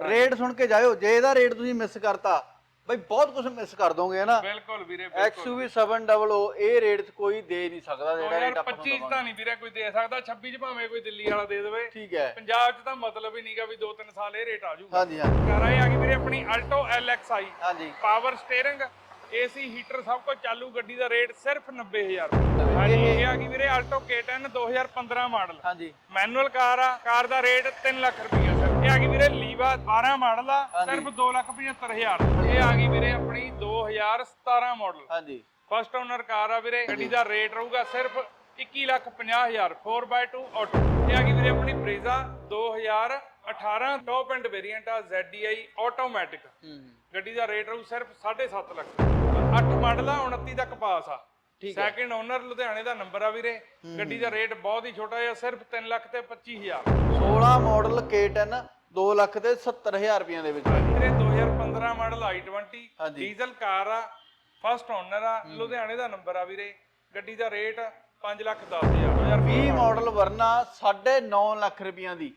Rate ਸੁਣ ਕੇ ਜਾਇਓ ਜੇ ਇਹਦਾ ਰੇਟ ਤੁਸੀਂ ਮਿਸ ਕਰਤਾ ਬਈ ਬਹੁਤ ਕੁਝ ਮਿਸ ਕਰ ਦੋਗੇ ਨਾ? ਬਿਲਕੁਲ ਵੀਰੇ XUV 700 ਇਹ ਰੇਟ 'ਚ ਕੋਈ ਦੇ ਨਹੀਂ ਸਕਦਾ ਜਿਹੜਾ ਰੇਟ ਆਪਾਂ 25 ਚ ਤਾਂ ਨਹੀਂ ਵੀਰੇ ਕੋਈ ਦੇ ਸਕਦਾ 26 ਚ ਭਾਵੇਂ ਕੋਈ ਦਿੱਲੀ ਵਾਲਾ ਦੇ ਦੇਵੇ। ਠੀਕ ਹੈ। ਪੰਜਾਬ ਚ ਤਾਂ ਮਤਲਬ ਹੀ ਨਹੀਂਗਾ ਵੀ 2-3 ਸਾਲ ਇਹ ਰੇਟ ਆ ਜਾਊਗਾ। ਹਾਂਜੀ ਹਾਂਜੀ। ਕਾਰ ਆ ਗਈ ਵੀਰੇ ਆਪਣੀ ਆਲਟੋ LXI ਹਾਂਜੀ। ਪਾਵਰ ਸਟੀਅਰਿੰਗ ਏਸੀ ਹੀਟਰ ਸਭ ਕੁਝ ਚਾਲੂ ਗੱਡੀ ਦਾ ਰੇਟ ਸਿਰਫ 90000 ਰੁਪਏ ਹਾਂਜੀ ਇਹ ਆ ਗਈ ਵੀਰੇ ਆਲਟੋ K10 2015 ਮਾਡਲ ਹਾਂਜੀ। ਮੈਨੂਅਲ ਕਾਰ ਆ ਕਾਰ ਦਾ ਰੇਟ 3 ਲੱਖ ਰੁਪਈਆ ਸਰ। ਇਹ ਆ ਗਈ ਵੀਰੇ ਲੀਵਾ 12 ਮਾਡਲ ਆ ਸਿਰਫ 275000 ਇਹ ਆ ਗਈ ਵੀਰੇ ਆਪਣੀ 2017 ਮਾਡਲ ਹਾਂਜੀ। ਫਸਟ ਓਨਰ ਕਾਰ ਆ ਵੀਰੇ ਗੱਡੀ ਦਾ ਰੇਟ ਰਹੂਗਾ ਸਿਰਫ 21 ਲੱਖ 50000 4x2 ਆਟੋ ਇਹ ਆ ਗਈ ਵੀਰੇ ਆਪਣੀ ਬਰੀਜ਼ਾ 2018 ਟੌਪ ਐਂਡ ਵੇਰੀਐਂਟ ਆ ZDI ਆਟੋਮੈਟਿਕ ਹੂੰ। ਗੱਡੀ ਦਾ ਰੇਟ ਰਹੂ ਸਿਰਫ 7.5 ਲੱਖ। 8 ਮਾਡਲ ਆ 29 ਤੱਕ ਪਾਸ ਆ। ਠੀਕ ਸੈਕਿੰਡ ਓਨਰ ਲੁਧਿਆਣੇ ਦਾ ਨੰਬਰ ਆ ਵੀਰੇ। ਗੱਡੀ ਦਾ ਰੇਟ ਬਹੁਤ ਹੀ ਛੋਟਾ ਜਿਹਾ ਸਿਰਫ 3 ਲੱਖ ਤੇ 25000 16 ਮਾਡਲ K10 2 ਲੱਖ ਤੇ 70000 ਰੁਪਈਆਂ ਦੇ ਵਿੱਚ ਵੀਰੇ 2015 ਮਾਡਲ i20 ਹਾਂਜੀ। ਡੀਜ਼ਲ ਕਾਰ ਆ ਫਸਟ ਓਨਰ ਆ ਲੁਧਿਆਣੇ ਦਾ ਨੰਬਰ ਆ ਵੀਰੇ। ਗੱਡੀ ਦਾ rate 5 lakh 10000 20 model Verna 9.5 lakh ਰੁਪਈਆਂ ਦੀ।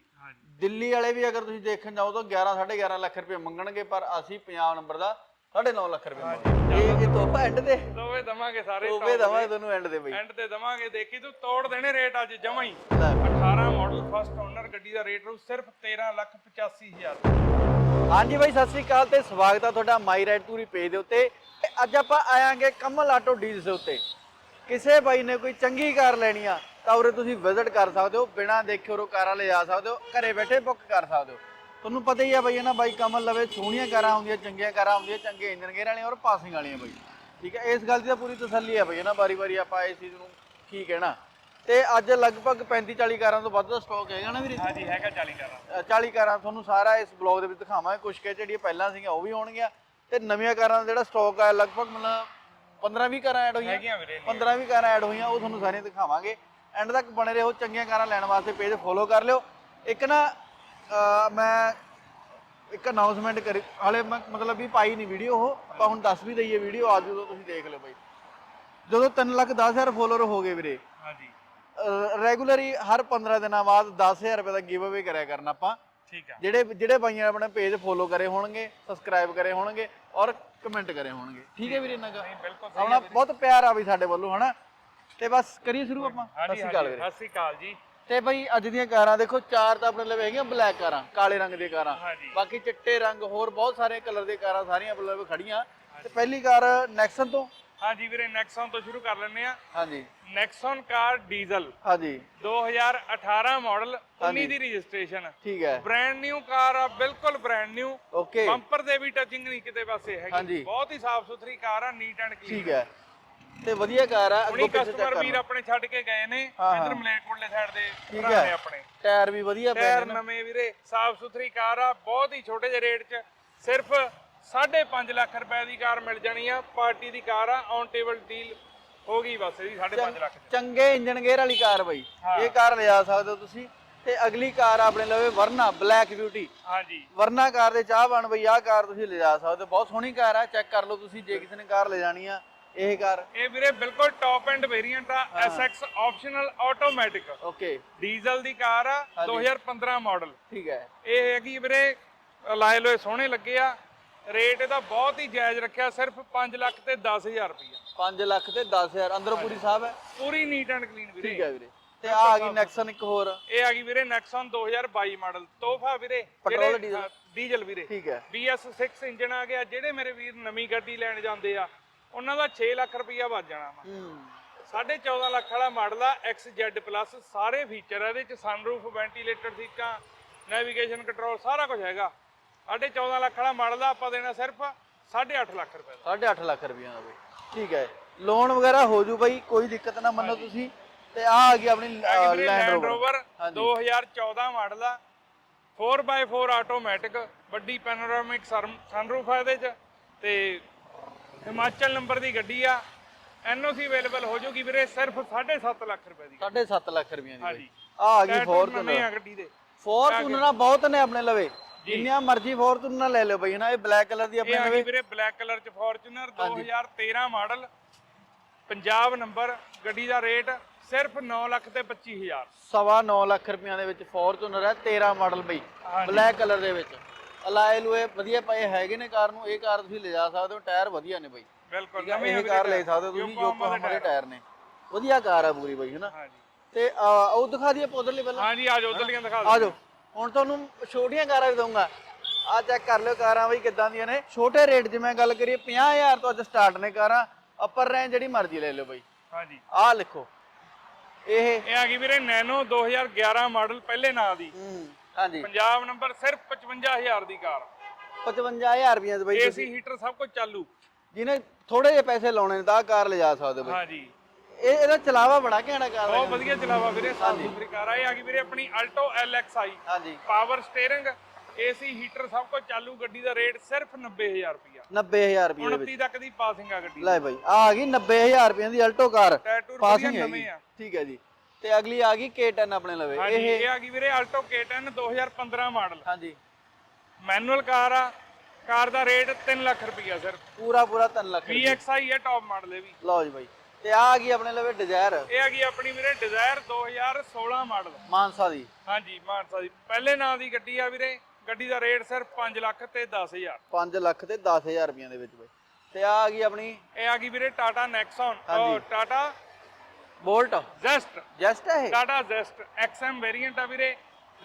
ਦਿੱਲੀ ਵਾਲੇ ਵੀ ਅਗਰ ਤੁਸੀਂ ਦੇਖਣ ਜਾਓ ਤਾਂ 11 11.5 ਲੱਖ ਰੁਪਏ ਮੰਗਣਗੇ ਪਰ ਅਸੀਂ ਪੰਜਾਬ ਨੰਬਰ ਦਾ 9.5 ਲੱਖ ਰੁਪਏ ਮੰਗਾਂਗੇ ਇਹ ਇਹ ਤੋਹਫਾ ਐਂਡ ਦੇ? ਦੋਵੇਂ ਦਵਾਂਗੇ ਸਾਰੇ ਤੋਹਫੇ ਦਵਾਂਗੇ ਤੁਹਾਨੂੰ ਐਂਡ ਦੇ ਬਈ। ਐਂਡ ਤੇ ਦਵਾਂਗੇ। ਦੇਖੀ ਤੂੰ ਤੋੜ ਦੇਣੇ ਰੇਟ ਅੱਜ ਜਮਾ ਹੀ। ਲੈ। 18 ਮਾਡਲ ਫਸਟ ਓਨਰ ਗੱਡੀ ਦਾ ਰੇਟ ਰੂ ਸਿਰਫ 13 ਲੱਖ 85000 ਹਾਂਜੀ ਬਾਈ ਸਤਿ ਸ੍ਰੀ ਅਕਾਲ ਤੇ ਸਵਾਗਤ ਆ ਤੁਹਾਡਾ ਮਾਈ ਰਾਈਡ ਪੂਰੀ ਪੇਜ ਦੇ ਉੱਤੇ। ਤੇ ਅੱਜ ਆਪਾਂ ਆਇਆਂਗੇ ਕਮਲ ਆਟੋ ਡੀਲਸ ਦੇ ਉੱਤੇ। ਕਿਸੇ ਬਾਈ ਨੇ ਕੋਈ ਚੰਗੀ ਕਾਰ ਲੈਣੀ ਆ ਤਾਂ ਉਰੇ ਤੁਸੀਂ ਵਿਜ਼ਿਟ ਕਰ ਸਕਦੇ ਹੋ ਬਿਨਾਂ ਦੇਖੇ ਉਰੋਂ ਕਾਰਾਂ ਲੈ ਜਾ ਸਕਦੇ ਹੋ ਘਰੇ ਬੈਠੇ ਬੁੱਕ ਕਰ ਸਕਦੇ ਹੋ। ਤੁਹਾਨੂੰ ਪਤਾ ਹੀ ਆ ਬਾਈ ਨਾ ਬਾਈ ਕਮਲ ਲਵੇ ਸੋਹਣੀਆਂ ਕਾਰਾਂ ਹੁੰਦੀਆਂ ਚੰਗੀਆਂ ਕਾਰਾਂ ਹੁੰਦੀਆਂ ਚੰਗੇ ਇੰਜਨ ਗੇਅਰ ਵਾਲੀਆਂ ਔਰ ਪਾਸਿੰਗ ਵਾਲੀਆਂ ਬਾਈ। ਠੀਕ ਹੈ ਇਸ ਗੱਲ ਦੀ ਤਾਂ ਪੂਰੀ ਤਸੱਲੀ ਆ ਬਾਈ ਨਾ ਵਾਰੀ ਵਾਰੀ ਆਪਾਂ ਇਸ ਚੀਜ਼ ਨੂੰ ਕੀ ਕਹਿਣਾ ਤੇ ਅੱਜ ਲਗਭਗ 35 40 ਕਾਰਾਂ ਤੋਂ ਵੱਧ ਦਾ ਸਟਾਕ ਹੈਗਾ ਨਾ ਵੀਰੇ? ਹਾਂਜੀ ਹੈਗਾ 40 ਕਰਾਂ। ਅ, 40 ਕਾਰਾਂ ਤੁਹਾਨੂੰ ਸਾਰਾ ਇਸ ਬਲੌਗ ਦੇ ਵਿੱਚ ਦਿਖਾਵਾਂਗੇ। ਕੁਝ ਕਿ ਜਿਹੜੀਆਂ ਪਹਿਲਾਂ ਸੀਗੀਆਂ ਉਹ ਵੀ ਹੋਣਗੀਆਂ ਤੇ ਨਵੀਆਂ ਕਾਰਾਂ ਦਾ ਜਿਹੜਾ ਸਟਾਕ ਆ ਲਗਭਗ ਮਤਲਬ 15 20 ਕਾਰਾਂ ਐਡ ਹੋਈਆਂ। ਹੈਗੀਆਂ ਵੀਰੇ 15 20 ਕਾਰਾਂ ਐਡ ਹੋਈਆਂ ਉਹ ਤੁਹਾਨੂੰ ਸਾਰੀਆਂ ਦਿਖਾਵਾਂਗੇ। ਐਂਡ ਤੱਕ ਬਣੇ ਰਹੋ ਚੰਗੀਆਂ ਕਾਰਾਂ ਲੈਣ ਵਾਸਤੇ ਪੇਜ ਫੋਲੋ ਕਰ ਲਿਓ। ਇੱਕ ਨਾ ਮੈਂ ਇੱਕ ਅਨਾਉਂਸਮੈਂਟ ਕਰੀ ਹਾਲੇ ਮਤਲਬ ਵੀ ਪਾਈ ਨਹੀਂ ਵੀਡੀਓ ਉਹ। ਆਪਾਂ ਹੁਣ ਦੱਸ ਵੀ ਦਈਏ ਵੀਡੀਓ ਆ ਜਦੋਂ ਤੁਸੀਂ ਦੇਖ ਲਿਓ ਬਾਈ। ਜਦੋਂ 3 ਲੱਖ 10000 ਫੋਲੋਅਰ ਹੋ ਗਏ ਵੀਰੇ। ਹਾਂਜੀ। ਰੈਗੂਲਰੀ ਹਰ 15 ਦਿਨਾਂ ਬਾਅਦ 10000 ਰੁਪਏ ਦਾ ਗਿਵ ਅਵੇ ਕਰਿਆ ਕਰਨਾ ਆਪਾਂ। ਠੀਕ ਆ। ਜਿਹੜੇ ਜਿਹੜੇ ਬਾਈਆਂ ਆਪਣਾ ਪੇਜ ਫੋਲੋ ਕਰੇ ਹੋਣਗੇ ਸਬਸਕ੍ਰਾਈਬ ਕਰੇ ਹੋਣਗੇ ਔਰ ਕਮੈਂਟ ਕਰੇ ਹੋਣਗੇ। ਠੀਕ ਹੈ ਵੀਰੇ ਬਿਲਕੁਲ ਸਹੀ ਆਪਣਾ ਬਹੁਤ ਪਿਆਰ ਆ ਬਈ ਸਾਡੇ ਵੱਲੋਂ ਹਨਾ? ਤੇ ਬਸ ਕਰੀਏ ਸ਼ੁਰੂ ਆਪਾਂ। ਸਤਿ ਸ਼੍ਰੀ ਅਕਾਲ ਵੀਰੇ। ਸਤਿ ਸ਼੍ਰੀ ਅਕਾਲ ਜੀ। ਤੇ ਬਈ ਅੱਜ ਦੀਆਂ ਕਾਰਾਂ ਦੇਖੋ ਚਾਰ ਤਾਂ ਆਪਣੇ ਲਵੇ ਹੈਗੀਆਂ ਬਲੈਕ ਕਾਰਾਂ ਕਾਲੇ ਰੰਗ ਦੀਆਂ ਕਾਰਾਂ। ਬਾਕੀ ਚਿੱਟੇ ਰੰਗ ਹੋਰ ਬਹੁਤ ਸਾਰੇ ਕਲਰ ਦੀਆਂ ਕਾਰਾਂ ਸਾਰੀਆਂ ਆਪਣੇ ਖੜੀਆਂ। ਤੇ ਪਹਿਲੀ ਕਾਰ ਨੈਕਸਨ ਤੋਂ। ਹਾਂਜੀ ਵੀਰੇ ਨੈਕਸਨ ਤੋਂ ਸ਼ੁਰੂ ਕਰ ਲੈਂਦੇ ਆ ਹਾਂਜੀ। ਨੈਕਸਨ ਕਾਰ ਡੀਜ਼ਲ ਹਾਂਜੀ। 2018 ਮਾਡਲ 19 ਦੀ ਰਜਿਸਟ੍ਰੇਸ਼ਨ ਠੀਕ ਹੈ। ਬ੍ਰਾਂਡ ਨਿਊ ਕਾਰ ਆ ਬਿਲਕੁਲ ਬ੍ਰਾਂਡ ਨਿਊ ਓਕੇ ਬੰਪਰ ਦੇ ਵੀ ਟੱਚਿੰਗ ਨਹੀਂ ਕਿਤੇ ਪਾਸੇ। ਹੈਗੀ। ਬਹੁਤ ਹੀ ਸਾਫ਼ ਸੁਥਰੀ ਕਾਰ ਆ ਨੀਟ ਐਂਡ ਕਲੀਨ ਠੀਕ ਹੈ। ਤੇ ਵਧੀਆ ਕਾਰ ਆ ਹੁਣੀ ਅੱਗੋਂ ਪਿੱਛੇ ਚੈੱਕ ਕਸਟਮਰ ਵੀਰ ਆਪਣੇ ਛੱਡ ਕੇ ਗਏ ਨੇ ਹਾਂ, ਇਧਰ। ਮਲੇਰਕੋਟਲੇ ਸਾਈਡ ਦੇ ਠੀਕ ਭਰਾ ਹੈ। ਆਪਣੇ। ਟਾਇਰ ਵੀ ਵਧੀਆ ਪਏ ਟਾਇਰ ਨੇ ਨਵੇਂ ਵੀਰੇ ਸਾਫ਼ ਸੁਥਰੀ ਕਾਰ ਆ ਬਹੁਤ ਹੀ ਛੋਟੇ ਜਿਹੇ ਰੇਟ 'ਚ। ਸਿਰਫ 5.5 ਲੱਖ ਰੁਪਏ ਦੀ ਕਾਰ ਮਿਲ ਜਾਣੀ ਆ ਪਾਰਟੀ ਦੀ ਕਾਰ ਆ ਔਨ ਟੇਬਲ ਡੀਲ ਹੋ ਗਈ ਬਸ ਇਹਦੀ 5.5 ਲੱਖ 'ਚ। ਚੰਗੇ ਇੰਜਨ ਗੇਅਰ ਵਾਲੀ ਕਾਰ ਬਈ। ਹਾਂ। ਇਹ ਕਾਰ ਲਿਜਾ ਸਕਦੇ ਹੋ ਤੁਸੀਂ। ਤੇ ਅਗਲੀ ਕਾਰ ਆਪਣੇ ਲਵੇ ਵਰਨਾ ਬਲੈਕ ਬਿਊਟੀ ਹਾਂਜੀ। ਵਰਨਾ ਕਾਰ ਦੇ ਚਾਹ ਬਣ ਬਈ ਆਹ ਕਾਰ ਤੁਸੀਂ ਲਿਜਾ ਸਕਦੇ ਹੋ। ਬਹੁਤ ਸੋਹਣੀ ਕਾਰ ਆ ਚੈੱਕ ਕਰ ਲਓ ਤੁਸੀਂ ਜੇ ਕਿਸੇ ਨੇ ਕਾਰ ਲੈ ਜਾਣੀ ਆ ਇਹ ਕਾਰ ਇਹ ਵੀਰੇ ਬਿਲਕੁਲ ਟੌਪ ਐਂਡ ਵੇਰੀਐਂਟ ਆ SX optional automatic okay diesel ਦੀ ਕਾਰ ਆ 2015 ਮਾਡਲ ਠੀਕ ਹੈ। ਇਹ ਹੈਗੀ ਵੀਰੇ ਲਾਏ ਲੋਏ ਸੋਹਣੇ ਲੱਗੇ ਆ। ਰੇਟ ਇਹਦਾ ਬਹੁਤ ਹੀ ਜਾਇਜ਼ ਰੱਖਿਆ ਸਿਰਫ 5 ਲੱਖ ਤੇ 10000 ਰੁਪਇਆ 5 ਲੱਖ ਤੇ 10000 ਅੰਦਰੋਂ ਪੂਰੀ ਸਾਹਿਬ ਹੈ? ਪੂਰੀ ਨੀਟ ਐਂਡ ਕਲੀਨ ਵੀਰੇ। ਠੀਕ ਹੈ ਵੀਰੇ। ਤੇ ਆ ਆ ਗਈ ਨੈਕਸਨ ਇੱਕ ਹੋਰ। ਇਹ ਆ ਗਈ ਵੀਰੇ ਨੈਕਸਨ 2022 ਮਾਡਲ ਤੋਹਫਾ ਵੀਰੇ ਪੈਟਰੋਲ, ਡੀਜ਼ਲ ਵੀਰੇ। ਠੀਕ ਹੈ। BS6 ਇੰਜਨ ਆ ਗਿਆ ਜਿਹੜੇ ਮੇਰੇ ਵੀਰ ਨਵੀਂ ਗੱਡੀ ਲੈਣ ਜਾਂਦੇ ਆ ਉਹਨਾਂ ਦਾ 6 ਲੱਖ ਰੁਪਇਆ ਵੱਜ ਜਾਣਾ ਵਾ। ਹੂੰ। 14.5 ਲੱਖ ਵਾਲਾ ਮਾਡਲ ਆ XZ ਪਲੱਸ ਸਾਰੇ ਫੀਚਰ ਆ ਇਹਦੇ ਚ ਸਨਰੂਫ ਵੈਂਟੀਲੇਟਰ ਸੀਟਾਂ ਨੈਵੀਗੇਸ਼ਨ ਕੰਟਰੋਲ ਸਾਰਾ ਕੁਝ ਹੈਗਾ। 14.5 ਲੱਖ ਵਾਲਾ ਮਾਡਲ ਆ ਆਪਾਂ ਦੇਣਾ ਸਿਰਫ 8.5 ਲੱਖ ਰੁਪਏ ਦਾ। 8.5 ਲੱਖ ਰੁਪਈਆ ਦਾ ਬਈ। ਠੀਕ ਹੈ। ਲੋਨ ਵਗੈਰਾ ਹੋ ਜੂ ਬਈ ਕੋਈ ਦਿੱਕਤ ਨਾ ਮੰਨੋ ਤੁਸੀਂ। ਤੇ ਆ ਆ ਗਈ ਆਪਣੀ ਲੈਂਡ ਰੋਵਰ ਰੋਵਰ ਹਾਂਜੀ। 2014 ਮਾਡਲ ਆ। 4x4 ਆਟੋਮੈਟਿਕ ਵੱਡੀ ਪੈਨੋਰਾਮਿਕ ਸਨਰੂਫ ਆ ਇਹਦੇ ਚ। ਤੇ ਹਿਮਾਚਲ ਨੰਬਰ ਦੀ ਗੱਡੀ ਆ ਐਨਓਸੀ ਅਵੇਲੇਬਲ ਹੋ ਜੂਗੀ ਵੀਰੇ ਸਿਰਫ 7.5 ਲੱਖ ਰੁਪਏ ਦੀ। 7.5 ਲੱਖ ਰੁਪਈਆ ਦੀ ਹਾਂਜੀ। ਆ ਆ ਗਈ ਫੋਰਚੂਨਰ ਆ ਗੱਡੀ ਦੇ। ਫੋਰਚੂਨਰ ਬਹੁਤ ਨੇ ਆਪਣੇ ਲਵੇ। ਜਿੰਨੀਆਂ ਮਰਜ਼ੀ ਫੋਰਚੂਨਰ ਲੈ ਲਿਓ ਬਈ ਹਨਾ? ਇਹ ਬਲੈਕ ਕਲਰ ਦੀ ਆਪਣੇ ਲਵੇ। ਵੀਰੇ ਬਲੈਕ ਕਲਰ ਚ ਫੋਰਚੂਨਰ 2013 ਮਾਡਲ ਪੰਜਾਬ ਨੰਬਰ ਗੱਡੀ ਦਾ ਰੇਟ ਸਿਰਫ 9 ਲੱਖ ਤੇ 25000 ਸਵਾ 9 ਲੱਖ ਰੁਪਈਆ ਦੇ ਵਿੱਚ ਫੋਰਚੂਨਰ ਹੈ 13 ਮਾਡਲ ਬਈ। ਬਲੈਕ ਕਲਰ ਦੇ ਵਿੱਚ। ਅਲਾਏ ਲੂਏ ਵਧੀਆ ਪਏ ਹੈਗੇ ਨੇ ਕਾਰ ਨੂੰ ਇਹ ਕਾਰ ਤੁਸੀਂ ਲਿਜਾ ਸਕਦੇ ਹੋ ਟਾਇਰ ਵਧੀਆ ਨੇ ਬਾਈ। ਬਿਲਕੁਲ ਨਵੇਂ ਇਹ ਕਾਰ ਲੈ ਸਕਦੇ ਹੋ ਤੁਸੀਂ ਯੋਕੋਹਾਮਾ ਦੇ ਟਾਇਰ। ਨੇ। ਵਧੀਆ ਕਾਰ ਆ ਪੂਰੀ ਬਾਈ ਹਨਾ? ਹਾਂਜੀ। ਤੇ ਉਹ ਦਿਖਾ ਦਈਏ ਪੌਦਰਲੀ ਪਹਿਲਾਂ। ਹਾਂਜੀ ਆ ਜਾਓ ਉਧਰਲੀਆਂ ਦਿਖਾ ਆ ਦਿਓ ਜਾਓ। ਹੁਣ ਤੁਹਾਨੂੰ ਛੋਟੀਆਂ ਕਾਰਾਂ ਵੀ ਦਊਂਗਾ। ਆ ਚੈੱਕ ਕਰ ਲਿਓ ਕਾਰਾਂ ਬਈ ਕਿੱਦਾਂ ਦੀਆਂ ਨੇ। ਛੋਟੇ ਰੇਟ 'ਚ ਮੈਂ ਗੱਲ ਕਰੀਏ 50000 ਤੋਂ ਅੱਜ ਸਟਾਰਟ ਨੇ ਕਾਰਾਂ। ਅੱਪਰ ਰੇਂਜ ਜਿਹੜੀ ਮਰਜ਼ੀ ਲੈ ਲਿਓ ਬਈ। ਹਾਂਜੀ। ਆਹ ਲਿਖੋ। ਇਹ ਇਹ ਆ ਗਈ ਵੀਰੇ ਨੈਨੋ 2011 ਮਾਡਲ ਪਹਿਲੇ ਨਾਂ ਦੀ। ਹੂੰ। ਹਾਂਜੀ। ਪੰਜਾਬ ਨੰਬਰ ਸਿਰਫ 55000 ਦੀ ਕਾਰ। 55000 ਰੁਪਏ ਦੇ ਬਈ ਏਸੀ ਹੀਟਰ ਸਭ ਕੁਝ ਚਾਲੂ। ਜਿਹਨੇ ਥੋੜੇ ਜਿਹੇ ਪੈਸੇ ਲਾਉਣੇ ਨੇ ਤਾਂ ਆਹ ਕਾਰ ਲਿਜਾ ਸਕਦੇ ਹੋ ਬਈ। ਹਾਂਜੀ। ਇਹ ਇਹਦਾ ਚਲਾਵਾ ਬੜਾ ਘੈਂਟਾ ਕਾਰ ਦਾ ਬਹੁਤ ਵਧੀਆ ਚਲਾਵਾ ਵੀਰੇ ਸਾਫ਼ ਸੁਥਰੀ ਕਾਰ ਆ। ਇਹ ਆ ਗਈ ਵੀਰੇ ਆਪਣੀ ਆਲਟੋ LXi ਹਾਂਜੀ। ਪਾਵਰ ਸਟੀਅਰਿੰਗ ਏਸੀ ਹੀਟਰ ਸਭ ਕੁਝ ਚਾਲੂ। ਗੱਡੀ ਦਾ ਰੇਟ ਸਿਰਫ 90000 ਰੁਪਿਆ 90000 ਰੁਪਏ ਦੇ ਵਿੱਚ 29 ਤੱਕ ਦੀ ਪਾਸਿੰਗ ਆ ਗੱਡੀ। ਲੈ ਬਈ ਆ ਆ ਗਈ 90000 ਰੁਪਏ ਦੀ ਅਲਟੋ ਕਾਰ। ਪਾਸਿੰਗ ਹੈ ਨਵੇਂ ਆ। ਠੀਕ ਹੈ ਜੀ। ਤੇ ਅਗਲੀ ਆ ਗਈ K10 ਆਪਣੇ ਲਵੇ। ਹਾਂਜੀ ਇਹ ਆ ਗਈ ਵੀਰੇ ਆਲਟੋ K10 2015 ਮਾਡਲ। ਹਾਂਜੀ। ਮੈਨੂਅਲ ਕਾਰ ਆ ਕਾਰ ਦਾ ਰੇਟ 3 ਲੱਖ ਰੁਪਿਆ ਸਿਰਫ ਪੂਰਾ ਪੂਰਾ 3 ਲੱਖ। VXI ਹੈ ਟੌਪ ਮਾਡਲ ਇਹ ਵੀ। ਲਓ ਜੀ ਬਾਈ। ਤੇ ਆ ਆ ਗਈ ਆਪਣੇ ਲਵੇ ਡਿਜ਼ਾਇਰ ਇਹ ਆ ਗਈ ਆਪਣੀ ਵੀਰੇ ਡਿਜ਼ਾਇਰ 2016 ਮਾਡਲ। ਮਾਨਸਾ ਦੀ। ਹਾਂਜੀ ਮਾਨਸਾ ਦੀ। ਪਹਿਲੇ ਨਾਂ ਦੀ ਗੱਡੀ ਆ ਵੀਰੇ। ਗੱਡੀ ਦਾ ਰੇਟ ਸਿਰਫ 5 ਲੱਖ ਤੇ 10000 5 ਲੱਖ ਤੇ 10000 ਰੁਪਏ ਦੇ ਵਿੱਚ ਬਾਈ। ਤੇ ਆ ਆ ਗਈ ਆਪਣੀ ਇਹ ਆ ਗਈ ਵੀਰੇ ਟਾਟਾ ਨੈਕਸਨ ਉਹ ਟਾਟਾ ਬੋਲਟ? ਜ਼ੈਸਟ। ਜਸਟ ਹੈ ਇਹ? ਟਾਟਾ ਜ਼ੈਸਟ। XM ਵੇਰੀਐਂਟ ਆ ਵੀਰੇ।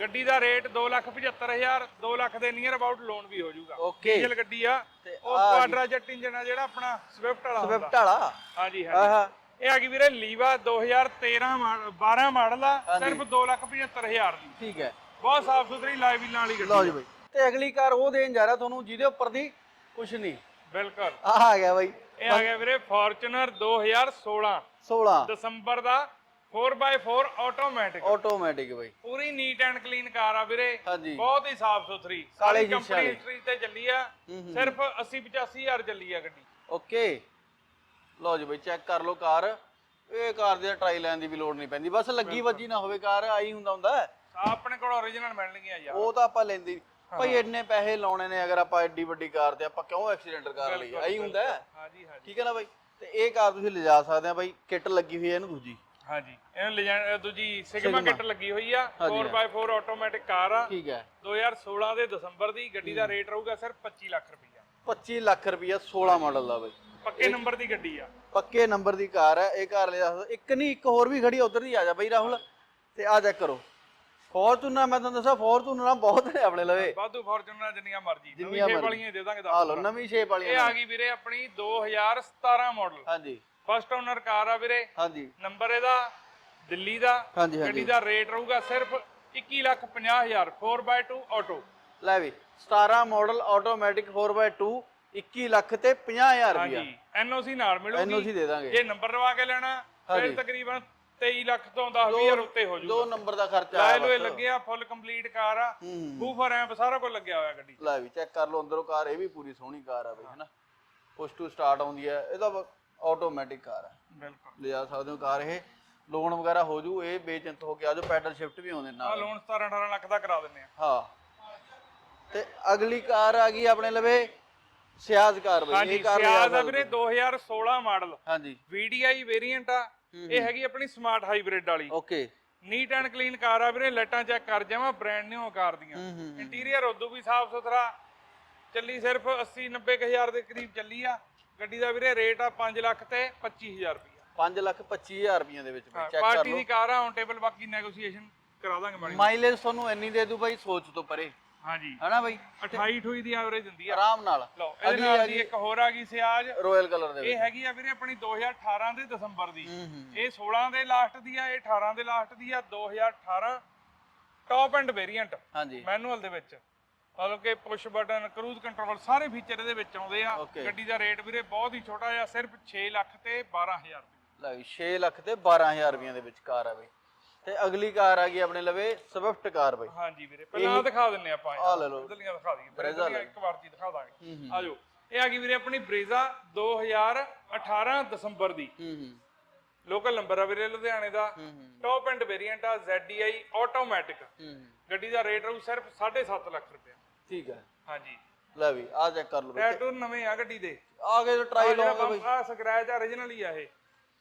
ਗੱਡੀ ਦਾ ਰੇਟ 275000 2 ਲੱਖ ਦੇ ਨੀਅਰ ਅਬਾਊਟ ਲੋਨ ਵੀ ਹੋ ਜਾਊਗਾ। ਓਕੇ ਡੀਜ਼ਲ ਗੱਡੀ ਆ। ਤੇ ਉਹ ਕੁਆਡਰਾ ਜੈਟ ਇੰਜਨ ਆ ਜਿਹੜਾ ਆਪਣਾ ਸਵਿਫਟ ਵਾਲਾ ਹੁੰਦਾ। ਸਵਿਫਟ ਵਾਲਾ? ਹਾਂਜੀ ਹਾਂਜੀ। ਆਹਾ। ਇਹ ਆ ਗਈ ਵੀਰੇ ਲੀਵਾ 2013 ਮਾਡਲ 12 ਮਾਡਲ ਆ। ਸਿਰਫ 275000 ਦੀ। ਠੀਕ ਹੈ। ਬਹੁਤ ਸਾਫ਼ ਸੁਥਰੀ ਲਾਈਵ ਵੀਲਾਂ ਵਾਲੀ ਲਓ ਗੱਡੀ ਜੀ ਬਾਈ। ਤੇ ਅਗਲੀ ਕਾਰ ਉਹ ਦੇਣ ਜਾ ਰਿਹਾ ਤੁਹਾਨੂੰ ਜਿਹਦੇ ਉੱਪਰ ਦੀ ਕੁਛ ਨਹੀਂ। ਬਿਲਕੁਲ। ਆ ਆ ਗਿਆ ਬਾਈ। ਇਹ ਆ ਗਿਆ ਵੀਰੇ ਫੋਰਚੂਨਰ 2016 16 ਦਸੰਬਰ ਦਾ 4x4 ਆਟੋਮੈਟਿਕ ਆਟੋਮੈਟਿਕ ਬਾਈ। ਪੂਰੀ ਨੀਟ ਐਂਡ ਕਲੀਨ ਕਾਰ ਆ ਵੀਰੇ। ਹਾਂਜੀ। ਬਹੁਤ ਹੀ ਸਾਫ਼ ਸੁਥਰੀ। ਕਾਲੇ ਕੰਪਨੀ। ਹਿਸਟਰੀ ਤੇ ਚੱਲੀ ਆ। ਸਿਰਫ 80 85000 ਚੱਲੀ ਆ ਗੱਡੀ। ਓਕੇ। ਲਓ ਜੀ ਬਾਈ ਚੈੱਕ ਕਰ ਲਓ ਕਾਰ। ਇਹ ਕਾਰ ਦੀ ਟਰਾਈ ਲੈਣ ਦੀ ਵੀ ਲੋੜ ਨਹੀਂ ਪੈਂਦੀ। ਬਸ ਲੱਗੀ ਵੱਜੀ ਨਾ ਹੋਵੇ ਕਾਰ ਆਈ ਹੁੰਦਾ ਹੁੰਦਾ। ਆਹ ਆਪਣੇ ਕੋਲ ਓਰੀਜਨਲ ਮਿਲਣਗੀਆਂ ਯਾਰ। ਉਹ ਤਾਂ ਆਪਾਂ ਲੈਂਦੇ। ਭਾਈ ਇੰਨੇ ਪੈਸੇ ਲਾਉਣੇ ਨੇ ਅਗਰ ਆਪਾਂ ਐਡੀ ਵੱਡੀ ਕਾਰ ਤੇ ਆਪਾਂ ਕਿਉਂ ਐਕਸੀਡੈਂਟ ਕਰ ਲਈ ਆਈ ਹੁੰਦਾ ਹੈ। ਹਾਂਜੀ ਹਾਂਜੀ। ਠੀਕ ਹੈ ਨਾ ਬਾਈ ਤੇ ਇਹ ਕਾਰ ਤੁਸੀਂ ਲਿਜਾ ਸਕਦੇ ਆ ਬਾਈ ਕਿੱਟ ਲੱਗੀ ਹੋਈ ਹੈ ਇਹਨੂੰ ਦੂਜੀ? ਹਾਂਜੀ ਇਹਨੂੰ ਲਿਜਾ ਦੂਜੀ ਸਿਗਮਾ ਕਿੱਟ ਲੱਗੀ ਹੋਈ ਆ। 4x4 ਆਟੋਮੈਟਿਕ ਕਾਰ ਆ। ਠੀਕ ਹੈ। 2016 ਦੇ ਦਸੰਬਰ ਦੀ ਗੱਡੀ ਦਾ ਰੇਟ ਰਹੂਗਾ ਸਿਰਫ 25 ਲੱਖ ਰੁਪਈਆ। 25 ਲੱਖ ਰੁਪਇਆ 16 ਮਾਡਲ ਦਾ ਬਾਈ ਪੱਕੇ ਨੰਬਰ ਦੀ ਗੱਡੀ ਆ। ਪੱਕੇ ਨੰਬਰ ਦੀ ਕਾਰ ਹੈ ਇਹ ਕਾਰ ਲਿਜਾ ਸਕਦੇ ਇੱਕ ਨਹੀਂ ਇੱਕ ਹੋਰ ਵੀ ਖੜੀ ਉਧਰ ਦੀ ਆ ਜਾ ਬਾਈ ਰਾਹੁਲ। ਤੇ ਆ ਚੈੱਕ ਕਰੋ। ਫੋਰਚੂਨਰ ਮੈਂ ਤੁਹਾਨੂੰ ਦੱਸਿਆ ਫੋਰਚੂਨਰ ਬਹੁਤ ਨੇ ਆਪਣੇ ਲਵੇ। ਵਾਧੂ ਫੋਰਚੂਨਰ ਜਿੰਨੀਆਂ ਮਰਜ਼ੀ। ਨਵੀਂ ਮਰਜ਼ੀ। ਵਾਲੀਆਂ ਦੇ ਦਾਂਗੇ ਆ ਦੱਸ ਲਓ ਨਵੀਂ ਸ਼ੇਪ ਵਾਲੀ ਇਹ ਆ ਗਈ ਵੀਰੇ ਆਪਣੀ 2017 ਮਾਡਲ ਹਾਂਜੀ। ਫਸਟ ਓਨਰ ਕਾਰ ਆ ਵੀਰੇ। ਹਾਂਜੀ। ਨੰਬਰ ਇਹਦਾ ਦਿੱਲੀ ਦਾ। ਹਾਂਜੀ ਗੱਡੀ ਦਾ ਰੇਟ ਰਹੂਗਾ ਸਿਰਫ 21 ਲੱਖ 50000 4x2 ਆਟੋ ਲੈ ਵੀ 17 ਮਾਡਲ ਆਟੋਮੈਟਿਕ 4x2 21 ਲੱਖ ਤੇ 50000 ਰੁਪਇਆ। ਹਾਂਜੀ। ਐਨਓਸੀ ਨਾਲ ਮਿਲੂਗੀ। ਐਨਓਸੀ ਦੇ ਦਾਂਗੇ। ਜੇ ਨੰਬਰ ਲਵਾ ਕੇ ਲੈਣਾ ਫਿਰ ਹਾਂਜੀ। ਤਕਰੀਬਨ 23 ਲੱਖ ਤੋਂ 10000 ਉੱਤੇ ਹੋ ਦੋ ਜਾਊਗਾ ਨੰਬਰ ਦਾ ਖਰਚਾ ਆਇਆ ਲੋਏ ਬਸ। ਲੱਗਿਆ ਫੁੱਲ ਕੰਪਲੀਟ ਕਾਰ ਆ। ਹੂੰ ਬੂਫਰ ਐਂਪ ਸਾਰਾ ਕੁਝ ਲੱਗਿਆ ਹੋਇਆ ਗੱਡੀ 'ਚ। ਲੈ ਵੀ ਚੈੱਕ ਕਰ ਲਓ ਅੰਦਰੋਂ ਕਾਰ ਇਹ ਵੀ ਪੂਰੀ ਸੋਹਣੀ ਕਾਰ ਆ ਬਈ ਹੈਨਾ? ਪੁਸ਼ ਟੂ ਸਟਾਰਟ ਆਉਂਦੀ ਹੈ ਇਹਦਾ ਆਟੋਮੈਟਿਕ ਕਾਰ ਹੈ ਬਿਲਕੁਲ। ਲਿਜਾ ਸਕਦੇ ਹੋ ਕਾਰ ਇਹ। ਲੋਨ ਵਗੈਰਾ ਹੋ ਜੂ ਇਹ ਬੇਚਿੰਤ ਹੋ ਕੇ ਆ ਜਾਓ ਪੈਡਲ ਸ਼ਿਫਟ ਵੀ ਆਉਂਦੇ ਆ ਨਾਲ ਲੋਨ 17 18 ਲੱਖ ਦਾ ਕਰਾ ਦਿੰਨੇ ਆ। ਹਾਂ। ਤੇ ਅਗਲੀ ਕਾਰ ਆ ਗਈ ਆਪਣੇ ਲਵੇ ਸਿਆਜ਼ ਕਾਰ ਬਈ ਹਾਂਜੀ ਇਹ ਕਾਰ ਲਿਜਾ ਸਿਆਜ਼ ਆ ਸਕਦੇ ਵੀਰੇ 2016 ਮਾਡਲ। ਹਾਂਜੀ। VDI ਵੇਰੀਐਂਟ ਆ ਇਹ ਹੈਗੀ ਆਪਣੀ ਸਮਾਰਟ ਹਾਈਬ੍ਰਿਡ ਵਾਲੀ। Okay neat and clean car ਆ ਵੀਰੇ ਲਾਈਟਾਂ ਚੈੱਕ ਕਰ ਜਾਵਾਂ ਬ੍ਰਾਂਡ ਨਿਊ ਕਾਰ ਦੀਆਂ। ਇੰਟੀਰੀਅਰ ਉਦੋਂ ਵੀ ਸਾਫ਼ ਸੁਥਰਾ ਚੱਲੀ ਸਿਰਫ 80 90 ਕੁ ਹਜ਼ਾਰ ਦੇ ਕਰੀਬ ਚੱਲੀ ਆ। ਗੱਡੀ ਦਾ ਵੀਰੇ ਰੇਟ ਆ 5 ਲੱਖ ਤੇ 25000 ਰੁਪਇਆ 5 ਲੱਖ 25000 ਰੁਪਈਆਂ ਦੇ ਵਿੱਚ ਚੈੱਕ ਕਰ ਪਾਰਟੀ ਲਓ। ਦੀ ਕਾਰ ਆ ਔਨ ਟੇਬਲ ਬਾਕੀ ਨੈਗੋਸੀਏਸ਼ਨ ਕਰਾ ਦਾਂਗੇ ਮਾਈਲੇਜ ਤੁਹਾਨੂੰ ਇੰਨੀ ਦੇ ਦੂ ਬਾਈ ਸੋਚ ਤੋਂ ਪਰੇ। ਹਾਂਜੀ। ਹੈਨਾ ਬਾਈ? 28 28 ਦੀ ਐਵਰੇਜ ਦਿੰਦੀ ਆ। ਆਰਾਮ ਨਾਲ। ਲਓ ਇਹਦੇ ਨਾਲ ਦੀ ਇੱਕ ਹੋਰ ਆ ਗਈ ਸਿਆਜ। ਰਾਇਲ ਕਲਰ ਦੇ ਇਹ ਹੈਗੀ ਆ ਵੀਰੇ ਆਪਣੀ 2018 ਦੇ ਦਸੰਬਰ ਦੀ। ਇਹ 16 ਦੇ ਲਾਸਟ ਦੀ ਆ ਇਹ 18 ਦੇ ਲਾਸਟ ਦੀ ਆ 2018 ਟੌਪ ਐਂਡ ਵੇਰੀਐਂਟ ਹਾਂਜੀ। ਮੈਨੂਅਲ ਦੇ ਵਿੱਚ। ਮਤਲਬ ਕਿ ਪੁਸ਼ ਬਟਨ ਕਰੂਜ਼ ਕੰਟਰੋਲ ਸਾਰੇ ਫੀਚਰ ਇਹਦੇ ਵਿੱਚ ਆਉਂਦੇ ਆ. ਗੱਡੀ ਦਾ ਰੇਟ ਵੀਰੇ ਬਹੁਤ ਹੀ ਛੋਟਾ ਜਿਹਾ ਸਿਰਫ 6 ਲੱਖ ਤੇ 12000 ਰੁਪਏ। ਲੈ ਵੀ 6 ਲੱਖ ਤੇ 12000 ਰੁਪਈਆਂ ਦੇ ਵਿੱਚ ਕਾਰ ਆ ਬਈ। ਤੇ ਅਗਲੀ ਕਾਰ ਆ ਗਈ ਆਪਣੇ ਲਵੇ ਸਵਿਫਟ ਕਾਰ ਬਈ। ਹਾਂਜੀ ਵੀਰੇ ਪਹਿਲਾਂ ਦਿਖਾ ਦਿੰਨੇ ਆਪਾਂ ਆਹ ਲੈ ਲਓ। ਇਧਰਲੀਆਂ ਦਿਖਾ ਦਈਏ। ਲੈ ਇੱਕ ਵਾਰ ਜੀ ਦਿਖਾ ਦਾਂਗੇ। ਆਜੋ ਇਹ ਆ ਗਈ ਵੀਰੇ ਆਪਣੀ ਬ੍ਰੇਜ਼ਾ 2018 ਦਸੰਬਰ ਦੀ। ਹੂੰ ਹੂੰ। ਲੋਕਲ ਨੰਬਰ ਆ ਵੀਰੇ ਲੁਧਿਆਣੇ ਦਾ। ਟੌਪ ਐਂਡ ਵੇਰੀਐਂਟ ਆ ZDI ਆਟੋਮੈਟਿਕ ਗੱਡੀ ਦਾ ਰੇਟ ਰਹੂ ਸਿਰਫ 7.5 ਲੱਖ ਰੁਪਏ ਠੀਕ ਹੈ। ਹਾਂਜੀ। ਲੈ ਵੀ ਆ ਚੈੱਕ ਕਰ ਲਓ ਬਈ। ਟੈਟੂ ਨਵੇਂ ਆ ਗੱਡੀ ਦੇ। ਆ ਗਏ ਟਰਾਈ ਲਾਉਂਗੇ ਬਈ। ਆ ਸਕ੍ਰੈਚ origignal ਹੀ ਆ ਇਹ।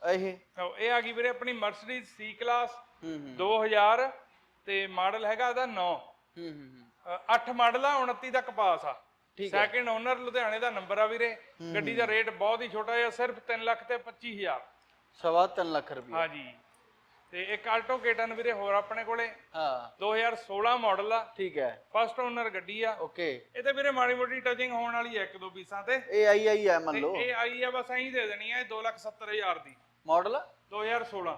ਇਹ। ਆ ਗਈ ਵੀਰੇ ਆਪਣੀ ਮਰਸੀਡੀਜ਼ ਸੀ ਕਲਾਸ 2000 ਤੇ ਮਾਡਲ ਹੈਗਾ ਇਹਦਾ 9 ਹੂੰ ਹੂੰ ਹੂੰ। 8 ਮਾਡਲ ਆ 29 ਤੱਕ ਪਾਸ ਆ। ਠੀਕ ਸੈਕਿੰਡ ਓਨਰ ਲੁਧਿਆਣੇ ਦਾ ਨੰਬਰ ਆ ਵੀਰੇ। ਗੱਡੀ ਦਾ ਰੇਟ ਬਹੁਤ ਹੀ ਛੋਟਾ ਜਿਹਾ ਸਿਰਫ 3 ਲੱਖ ਤੇ 25000 ਸਵਾ ਤਿੰਨ ਲੱਖ ਰੁਪਏ ਹਾਂਜੀ। ਤੇ ਇੱਕ ਆਲਟੋ ਕੇਟਨ ਵੀਰੇ ਹੋਰ ਆਪਣੇ ਕੋਲੇ। ਹਾਂ। 2016 ਮਾਡਲ ਆ। ਠੀਕ ਹੈ। ਫਸਟ ਓਨਰ ਗੱਡੀ ਆ। ਓਕੇ ਇਹ ਤੇ ਵੀਰੇ ਮਾੜੀ ਮੋਟੀ ਟਚਿੰਗ ਹੋਣ ਵਾਲੀ ਹੈ ਇੱਕ ਦੋ ਪੀਸਾਂ ਤੇ। ਇਹ ਆਈ ਆਈ ਹੈ ਮੰਨ ਲਓ। ਇਹ ਆਈ ਆ ਬਸ ਐਂ ਦੇ ਦੇਣੀ ਆ ਇਹ 270000 ਦੀ। ਮਾਡਲ? 2016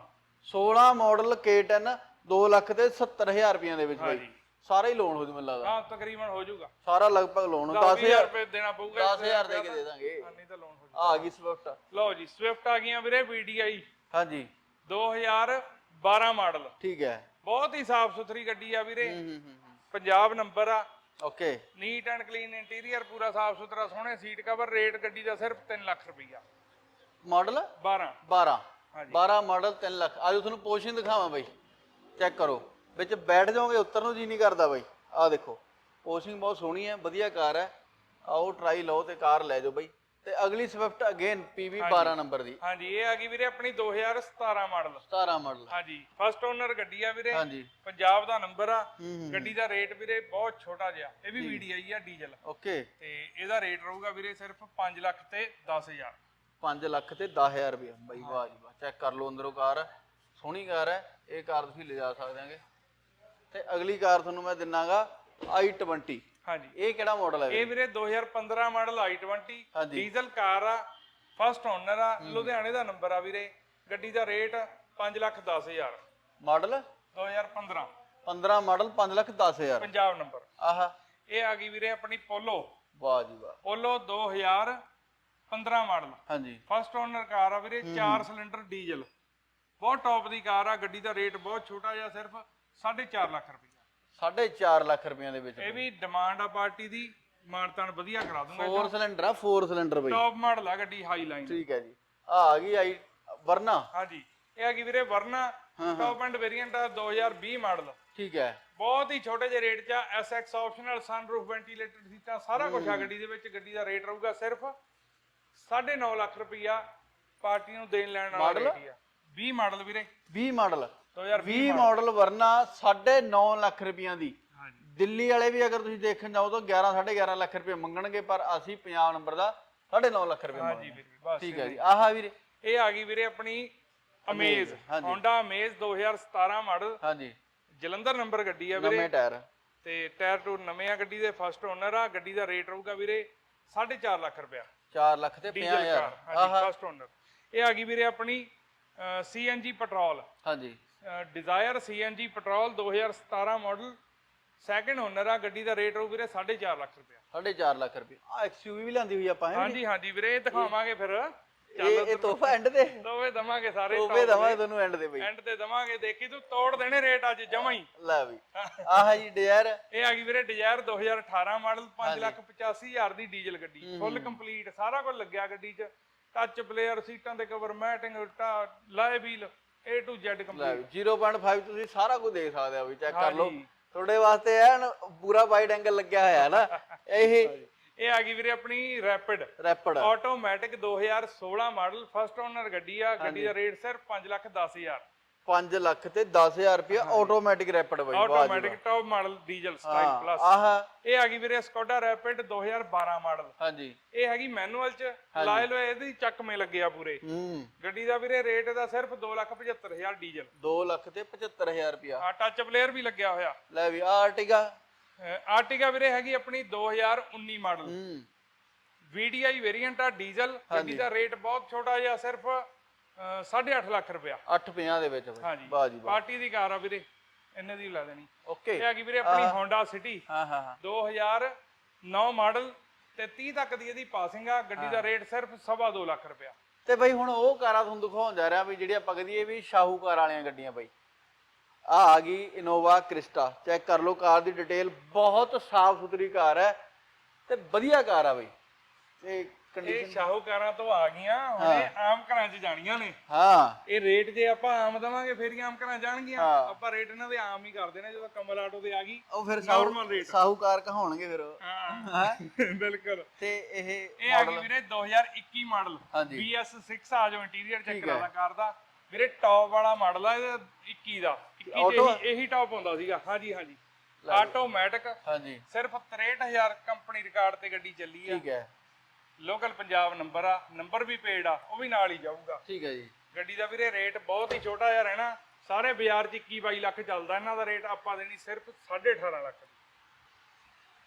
16 ਮਾਡਲ K10 2 ਲੱਖ ਤੇ 70000 ਰੁਪਈਆਂ ਦੇ ਵਿੱਚ ਬਾਈ। ਹਾਂਜੀ। ਸਾਰਾ ਹੀ ਲੋਨ ਹੋ ਜੂ ਮੈਨੂੰ ਲੱਗਦਾ। ਹਾਂ ਤਕਰੀਬਨ ਹੋ ਜਾਊਗਾ ਸਾਰਾ ਲਗਭਗ ਲੋਨ 10000 10000 ਰੁਪਏ ਦੇਣਾ ਪਊਗਾ 10000 ਦੇ ਕੇ ਦੇ ਦਾਂਗੇ। ਹਾਂ, ਨਹੀਂ ਤਾਂ ਲੋਨ ਹੋ ਆ ਗਈ ਸਵਿਫਟ ਲਓ ਜੀ ਸਵਿਫਟ ਆ ਗਈਆਂ ਵੀਰੇ VDI ਹਾਂਜੀ। 2012 ਮਾਡਲ। ਠੀਕ ਹੈ। ਬਹੁਤ ਹੀ ਸਾਫ਼ ਸੁਥਰੀ ਗੱਡੀ ਆ ਵੀਰੇ। ਹੂੰ ਹੂੰ ਹੂੰ ਪੰਜਾਬ ਨੰਬਰ ਆ। Okay. Neat and clean interior ਪੂਰਾ ਸਾਫ਼ ਸੁਥਰਾ ਸੋਹਣੇ ਸੀਟ ਕਵਰ ਰੇਟ ਗੱਡੀ ਦਾ ਸਿਰਫ 3 ਲੱਖ ਰੁਪਈਆ। ਮਾਡਲ? 12 12 ਹਾਂਜੀ 12 ਮਾਡਲ 3 ਲੱਖ। ਆਜੋ ਤੁਹਾਨੂੰ ਪੋਸ਼ਨ ਦਿਖਾਵਾਂ ਬਾਈ। ਚੈੱਕ ਕਰੋ। ਵਿੱਚ ਬੈਠ ਜਾਓਗੇ ਉੱਤਰ ਨੂੰ ਜੀ ਨਹੀਂ ਕਰਦਾ ਬਾਈ। ਆਹ ਦੇਖੋ ਪੋਸ਼ਿੰਗ ਬਹੁਤ ਸੋਹਣੀ ਹੈ ਵਧੀਆ ਕਾਰ ਹੈ। ਆਓ ਟਰਾਈ ਲਓ ਤੇ ਕਾਰ ਲੈ ਜਾਓ ਬਾਈ। ਤੇ ਅਗਲੀ ਸਵਿਫਟ ਅਗੇਨ PV 12 ਨੰਬਰ ਦੀ। ਹਾਂਜੀ ਇਹ ਆ ਗਈ ਵੀਰੇ ਆਪਣੀ 2017 ਮਾਡਲ। 17 ਮਾਡਲ। ਹਾਂਜੀ ਫਸਟ ਓਨਰ ਗੱਡੀ ਆ ਵੀਰੇ। ਹਾਂਜੀ। ਪੰਜਾਬ ਦਾ ਨੰਬਰ ਆ। ਗੱਡੀ ਦਾ ਰੇਟ ਵੀਰੇ ਬਹੁਤ ਛੋਟਾ ਜਿਹਾ। ਇਹ ਵੀ VDI ਆ ਡੀਜ਼ਲ ਓਕੇ। ਤੇ ਇਹਦਾ ਰੇਟ ਰਹੂਗਾ ਵੀਰੇ ਸਿਰਫ 5 ਲੱਖ ਤੇ 10000 5 ਲੱਖ ਤੇ 10000 ਰੁਪਏ ਬਾਈ ਵਾਹ ਜੀ ਵਾਹ ਚੈੱਕ ਕਰ ਲਓ ਅੰਦਰੋਂ ਕਾਰ। ਸੋਹਣੀ ਕਾਰ ਹੈ ਇਹ ਕਾਰ ਤੁਸੀਂ ਲਿਜਾ ਸਕਦੇ ਆਂਗੇ ਤੇ ਅਗਲੀ ਕਾਰ ਤੁਹਾਨੂੰ ਮੈਂ ਦਿਨਾਗਾ i20 ਹਾਂਜੀ। ਇਹ ਕਿਹੜਾ ਮਾਡਲ ਹੈ ਇਹ ਵੀਰੇ? 2015 ਮਾਡਲ i20 ਹਾਂਜੀ। ਡੀਜ਼ਲ ਕਾਰ ਆ ਫਸਟ ਓਨਰ ਆ ਲੁਧਿਆਣੇ ਦਾ ਨੰਬਰ ਆ ਵੀਰੇ। ਗੱਡੀ ਦਾ rate 5 lakh 10000 model 2015 15 model 5 lakh 10000 Punjab number ਆਹ। ਇਹ ਆ ਗਈ ਵੀਰੇ ਆਪਣੀ ਪੋਲੋ ਵਾਹ ਜੀ ਵਾਹ। Polo 2015 model. ਹਾਂਜੀ। ਫਸਟ ਓਨਰ ਕਾਰ ਆ ਵੀਰੇ 4 ਸਿਲੰਡਰ ਡੀਜ਼ਲ ਬਹੁਤ ਟੌਪ ਦੀ ਕਾਰ ਆ ਗੱਡੀ ਦਾ ਰੇਟ ਬਹੁਤ ਛੋਟਾ ਜਿਹਾ ਸਿਰਫ 4.5 ਲੱਖ ਰੁਪਈਆ। 4.5 ਲੱਖ ਰੁਪਈਆਂ ਦੇ ਵਿੱਚ ਇਹ ਵੀ ਡਿਮਾਂਡ ਆ ਪਾਰਟੀ ਦੀ ਮਾਨਤਾਨ ਵਧੀਆ ਕਰਾ ਦੂੰਗਾ 4 ਸਿਲੰਡਰ ਆ 4 ਸਿਲੰਡਰ ਬਈ। ਟੌਪ ਮਾਡਲ ਆ ਗੱਡੀ ਹਾਈ ਲਾਈਨ ਠੀਕ ਹੈ ਜੀ। ਆ ਆ ਗਈ ਆਈ ਵਰਨਾ। ਹਾਂਜੀ। ਇਹ ਆ ਗਈ ਵੀਰੇ ਵਰਨਾ। ਟੌਪ ਐਂਡ ਵੇਰੀਐਂਟ ਆ 2020 ਮਾਡਲ ਠੀਕ ਹੈ। ਬਹੁਤ ਹੀ ਛੋਟੇ ਜਿਹੇ ਰੇਟ 'ਚ ਐਸਐਕਸ ਆਪਸ਼ਨਲ ਸਨਰੂਫ ਵੈਂਟੀਲੇਟਡ ਸੀਟਾਂ ਸਾਰਾ ਕੁਝ ਆ ਗੱਡੀ ਦੇ ਵਿੱਚ। ਗੱਡੀ ਦਾ ਰੇਟ ਰਹੂਗਾ ਸਿਰਫ 9.5 ਲੱਖ ਰੁਪਈਆ ਪਾਰਟੀ ਨੂੰ ਦੇਣ ਲੈਣ ਵਾਲਾ Model? ਰੇਟ ਹੀ ਆ। 20 ਮਾਡਲ ਵੀਰੇ। 20 ਮਾਡਲ। 2020 20 ਮਾਡਲ। ਵਰਨਾ 9.5 ਲੱਖ ਰੁਪਈਆਂ ਦੀ। ਹਾਂਜੀ। ਦਿੱਲੀ ਵਾਲੇ ਵੀ ਅਗਰ ਤੁਸੀਂ ਦੇਖਣ ਜਾਓ ਤਾਂ 11 11.5 ਲੱਖ ਰੁਪਏ ਮੰਗਣਗੇ ਪਰ ਅਸੀਂ ਪੰਜਾਬ ਨੰਬਰ ਦਾ 9.5 ਲੱਖ ਰੁਪਏ ਹਾਂਜੀ ਮੰਗਦੇ ਵੀਰੇ ਬਸ ਠੀਕ ਹੈ ਜੀ। ਆਹਾ ਵੀਰੇ। ਇਹ ਆ ਗਈ ਵੀਰੇ ਆਪਣੀ ਅਮੇਜ਼ ਹਾਂਜੀ। Honda Amaze 2017 model. ਹਾਂਜੀ। ਜਲੰਧਰ ਨੰਬਰ ਗੱਡੀ ਆ ਵੀਰੇ। ਨਵੇਂ ਟਾਇਰ। ਤੇ ਟਾਇਰ ਟੂਰ ਨਵੇਂ ਆ ਗੱਡੀ ਦੇ ਫਸਟ ਓਨਰ ਆ ਗੱਡੀ ਦਾ ਰੇਟ ਰਹੂਗਾ ਵੀਰੇ 4.5 ਲੱਖ ਰੁਪਇਆ 4 ਲੱਖ ਤੇ ਡੀਜ਼ਲ 50000 ਕਾਰ ਹਾਂਜੀ ਫਸਟ ਓਨਰ ਇਹ ਆ ਗਈ ਵੀਰੇ ਆਪਣੀ ਸੀਐਨਜੀ ਪੈਟਰੋਲ ਹਾਂਜੀ। Dzire CNG petrol 2017 model second owner ਆ ਗੱਡੀ ਦਾ ਰੇਟ ਰਹੂ ਵੀਰੇ 4.5 ਲੱਖ ਰੁਪਇਆ। 4.5 ਲੱਖ ਰੁਪਏ ਆ ਐਕਸਯੂਵੀ ਵੀ ਲਿਆਂਦੀ ਹੋਈ ਆਪਾਂ ਹਾਂਜੀ ਹਾਂਜੀ ਵੀਰੇ ਇਹ ਦਿਖਾਵਾਂਗੇ ਫਿਰ। ਇਹ ਇਹ ਤੋਹਫਾ ਐਂਡ ਤੇ ਦੋਵੇਂ ਦਵਾਂਗੇ ਸਾਰੇ ਤੋਹਫੇ ਦਵਾਂ ਤੁਹਾਨੂੰ ਐਂਡ ਤੇ ਬਈ। ਐਂਡ ਤੇ ਦਵਾਂਗੇ। ਦੇਖੀ ਤੂੰ ਤੋੜ ਦੇਣੇ ਰੇਟ ਅੱਜ ਜਮਾ ਹੀ। ਲੈ ਵੀ। ਆਹ ਜੀ ਡਿਜ਼ਾਇਰ। ਇਹ ਆ ਗਈ ਵੀਰੇ ਡਿਜ਼ਾਇਰ 2018 ਮਾਡਲ 585000 ਦੀ ਡੀਜ਼ਲ ਗੱਡੀ। ਫੁੱਲ ਕੰਪਲੀਟ ਸਾਰਾ ਕੁਝ ਲੱਗਿਆ ਗੱਡੀ 'ਚ। ਟੱਚ ਪਲੇਅਰ ਸੀਟਾਂ ਦੇ ਕਵਰ ਮੈਟਿੰਗ ਲਾਏ wheel A to Z complete ਵੀ 0.5 ਤੁਸੀਂ ਸਾਰਾ ਕੁਝ ਦੇਖ ਸਕਦੇ ਹੋ ਵੀ ਚੈੱਕ ਕਰ ਲਓ। ਤੁਹਾਡੇ ਵਾਸਤੇ ਐਨ ਪੂਰਾ ਵਾਈਡ ਐਂਗਲ ਲੱਗਿਆ ਹੋਇਆ ਹੈ ਨਾ। ਇਹ ਇਹ ਆ ਗਈ ਵੀਰੇ ਆਪਣੀ Rapid. Rapid. Automatic 2016 model first owner ਗੱਡੀ ਆ ਗੱਡੀ ਦਾ ਰੇਟ ਸਿਰਫ 5 ਲੱਖ 10000 5 ਲੱਖ ਤੇ 10000 ਰੁਪਏ ਆਟੋਮੈਟਿਕ ਰੈਪਡ ਬਈ automatic top model diesel style plus ਆਹ। ਇਹ ਆ ਗਈ ਵੀਰੇ ਸਕੋਡਾ ਰੈਪਿਡ 2012 ਮਾਡਲ। ਹਾਂਜੀ। ਇਹ ਹੈਗੀ ਮੈਨੂਅਲ ਚ। ਲਾਏ ਲੋ ਇਹਦੀ ਚੱਕਮੇ ਲੱਗੇ ਆ ਪੂਰੇ। ਹੂੰ। ਗੱਡੀ ਦਾ ਵੀਰੇ ਰੇਟ ਦਾ ਸਿਰਫ 275000 ਡੀਜ਼ਲ। 2 ਲੱਖ ਤੇ 75000 ਰੁਪਿਆ ਆ ਟੱਚ ਪਲੇਅਰ ਵੀ ਲੱਗਿਆ ਹੋਇਆ। ਲੈ ਵੀ ਆਰਟਿਗਾ ਆਰਟੀਗਾ ਵੀਰੇ ਹੈਗੀ ਆਪਣੀ 2019 ਮਾਡਲ। ਹੂੰ। VDI ਵੇਰੀਐਂਟ ਆ ਡੀਜ਼ਲ ਗੱਡੀ ਦਾ ਰੇਟ ਬਹੁਤ ਛੋਟਾ ਜਿਹਾ ਸਿਰਫ 8.5 ਲੱਖ ਰੁਪਇਆ। 850 ਦੇ ਵਿੱਚ ਬਈ। ਵਾਹ ਜੀ ਪਾਰਟੀ ਦੀ ਕਾਰ ਆ ਵੀਰੇ ਇੰਨੇ ਦੀ ਲਾ ਦੇਣੀ। ਓਕੇ। ਇਹ ਹੈਗੀ ਵੀਰੇ ਆਪਣੀ Honda City ਹਾਂ ਹਾਂ ਹਾਂ। 2009 ਮਾਡਲ ਤੇ 30 ਤੱਕ ਦੀ ਇਹਦੀ ਪਾਸਿੰਗ ਆ। ਗੱਡੀ ਦਾ ਰੇਟ ਸਿਰਫ 2.5 ਲੱਖ ਰੁਪਇਆ। ਤੇ ਬਈ ਹੁਣ ਉਹ ਕਾਰਾਂ ਤੁਹਾਨੂੰ ਦਿਖਾਉਣ ਜਾ ਰਿਹਾ ਵੀ ਜਿਹੜੀ ਆਪਾਂ ਕਹਦੀਏ ਵੀ ਸ਼ਾਹੂਕਾਰ ਵਾਲੀਆਂ ਗੱਡੀਆਂ ਬਈ। ਆ ਆ ਗਈ ਇਨੋਵਾ ਕ੍ਰਿਸਟਾ। ਚੈੱਕ ਕਰ ਲਓ ਕਾਰ ਦੀ ਡਿਟੇਲ ਬਹੁਤ ਸਾਫ਼ ਸੁਥਰੀ ਕਾਰ ਹੈ ਤੇ ਵਧੀਆ ਕਾਰ ਆ ਬਈ। ਤੇ ਇਹ ਕੰਡੀਸ਼ਨ ਸ਼ਾਹੂਕਾਰਾਂ ਤੋਂ ਆ ਗਈਆਂ ਹੁਣ ਇਹ ਆਮ ਘਰਾਂ 'ਚ ਜਾਣੀਆਂ ਨੇ। ਹਾਂ। ਇਹ ਰੇਟ ਜੇ ਆਪਾਂ ਆਮ ਦਵਾਂਗੇ ਫੇਰ ਹੀ ਆਮ ਘਰਾਂ ਜਾਣਗੀਆਂ। ਹਾਂ। ਆਪਾਂ ਰੇਟ ਇਹਨਾਂ ਦੇ ਆਮ ਹੀ ਕਰਦੇ ਨੇ ਜਦੋਂ ਕਮਲ ਆਟੋ ਤੇ ਆ ਗਈ ਉਹ ਫਿਰ Normal ਸਾਹੂ rate। ਸਾਹੂਕਾਰ ਕਹਾਉਣਗੇ ਫਿਰ ਉਹ। ਹਾਂ। ਬਿਲਕੁਲ। ਤੇ ਇਹ ਇਹ ਆ ਗਈ ਵੀਰੇ 2021 ਮਾਡਲ ਹਾਂਜੀ। BS6 ਆ ਜੋ ਇੰਟੀਰੀਅਰ ਚੈੱਕ ਕਰਾਦਾ ਕਾਰ ਦਾ। ਵੀਰੇ ਟੌਪ ਵਾਲਾ ਮਾਡਲ ਆ ਇਹਦਾ 21 ਦਾ। 21 ਤੇ Auto? ਇਹੀ ਟੌਪ ਹੁੰਦਾ ਸੀਗਾ। ਹਾਂਜੀ ਹਾਂਜੀ। ਆਟੋਮੈਟਿਕ ਹਾਂਜੀ। ਸਿਰਫ 63000 ਕੰਪਨੀ ਰਿਕਾਰਡ ਤੇ ਗੱਡੀ ਚੱਲੀ ਆ। ਠੀਕ ਹੈ। ਲੋਕਲ ਪੰਜਾਬ ਨੰਬਰ ਆ। ਨੰਬਰ ਵੀ ਪੇਡ ਆ। ਉਹ ਵੀ ਨਾਲ ਹੀ ਜਾਊਗਾ। ਠੀਕ ਹੈ ਜੀ। ਗੱਡੀ ਦਾ ਵੀਰੇ ਰੇਟ ਬਹੁਤ ਹੀ ਛੋਟਾ ਜਿਹਾ ਰਹਿਣਾ। ਸਾਰੇ ਬਾਜ਼ਾਰ 'ਚ 21 22 ਲੱਖ ਚੱਲਦਾ। ਇਹਨਾਂ ਦਾ ਰੇਟ ਆਪਾਂ ਦੇਣੀ ਸਿਰਫ 18.5 ਲੱਖ।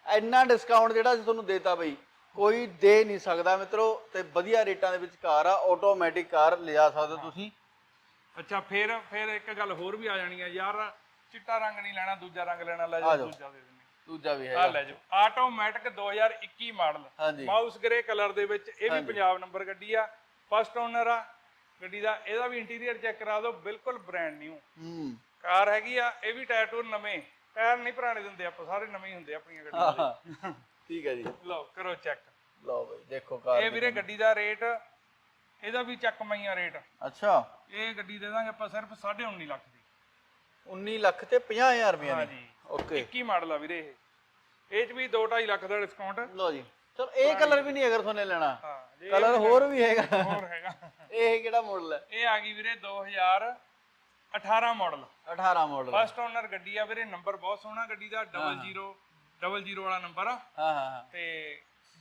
ਇੰਨਾ ਡਿਸਕਾਊਂਟ ਜਿਹੜਾ ਅਸੀਂ ਤੁਹਾਨੂੰ ਦੇਤਾ ਬਈ ਕੋਈ ਦੇ ਨਹੀਂ ਸਕਦਾ ਮਿੱਤਰੋ। ਤੇ ਵਧੀਆ ਰੇਟਾਂ ਦੇ ਵਿੱਚ ਕਾਰ ਆ। ਆਟੋਮੈਟਿਕ ਕਾਰ ਲਿਜਾ ਸਕਦੇ ਤੁਸੀਂ। ਅੱਛਾ ਫਿਰ ਫਿਰ ਇੱਕ ਗੱਲ ਹੋਰ ਵੀ ਆ ਜਾਣੀ ਆ ਯਾਰ ਚਿੱਟਾ ਰੰਗ ਨਹੀਂ ਲੈਣਾ ਦੂਜਾ ਰੰਗ ਲੈਣਾ ਲੈ ਜਾ। ਦੂਜਾ ਦੇ ਦਿੰਦੇ ਦੂਜਾ ਵੀ ਆ ਹੈਗਾ। ਲੈ ਜਾਓ। Automatic 2021 model. ਹਾਂਜੀ। ਮਾਊਸ ਗ੍ਰੇ ਕਲਰ ਦੇ ਵਿੱਚ ਇਹ ਵੀ ਪੰਜਾਬ ਨੰਬਰ ਗੱਡੀ ਆ। ਫਸਟ ਓਨਰ ਆ ਗੱਡੀ ਦਾ ਇਹਦਾ ਵੀ ਇੰਟੀਰੀਅਰ ਚੈੱਕ ਕਰਾ ਦਿਓ ਬਿਲਕੁਲ ਬ੍ਰਾਂਡ ਨਿਊ ਹੂੰ। ਕਾਰ ਹੈਗੀ ਆ ਇਹ ਵੀ ਟਾਇਰ ਟੂਰ ਨਵੇਂ। ਟਾਇਰ ਨਹੀਂ ਪੁਰਾਣੇ ਦਿੰਦੇ ਆਪਾਂ ਸਾਰੇ ਨਵੇਂ ਹੀ ਹੁੰਦੇ ਆਪਣੀਆਂ ਗੱਡੀਆਂ ਦੇ। ਠੀਕ ਹੈ ਜੀ। ਲਓ ਕਰੋ ਚੈੱਕ ਲਓ ਬਈ ਦੇਖੋ ਕਾਰ ਇਹ ਵੀਰੇ ਗੱਡੀ ਦਾ ਰੇਟ ਇਹਦਾ ਵੀ ਚੱਕ ਮਈਆਂ ਰੇਟ। ਅੱਛਾ। ਇਹ ਗੱਡੀ ਦੇ ਦਾਂਗੇ ਆਪਾਂ ਸਿਰਫ 19.5 ਲੱਖ ਦੀ। 19 ਲੱਖ ਤੇ 50000 ਰੁਪਏ ਦੀ? ਹਾਂਜੀ। ਓਕੇ 21 ਮਾਡਲ ਆ ਵੀਰੇ ਇਹ। ਇਹ ਚ ਵੀ 2.5 ਲੱਖ ਦਾ ਡਿਸਕਾਊਂਟ ਲਓ ਜੀ। ਚਲੋ ਇਹ ਕਲਰ ਵੀ ਨਹੀਂ ਅਗਰ ਤੁਹਾਨੂੰ ਲੈਣਾ। ਹਾਂ ਜੇ ਕਲਰ ਹੋਰ ਵੀ ਹੈਗਾ। ਹੋਰ ਹੈਗਾ। ਇਹ ਕਿਹੜਾ ਮਾਡਲ ਹੈ? ਇਹ ਆ ਗਈ ਵੀਰੇ 2018 ਮਾਡਲ 18 ਮਾਡਲ ਫਸਟ ਓਨਰ ਗੱਡੀ ਆ ਵੀਰੇ ਨੰਬਰ ਬਹੁਤ ਸੋਹਣਾ ਗੱਡੀ ਦਾ 00 00 ਵਾਲਾ ਨੰਬਰ ਆ ਹਾਂ ਹਾਂ। ਤੇ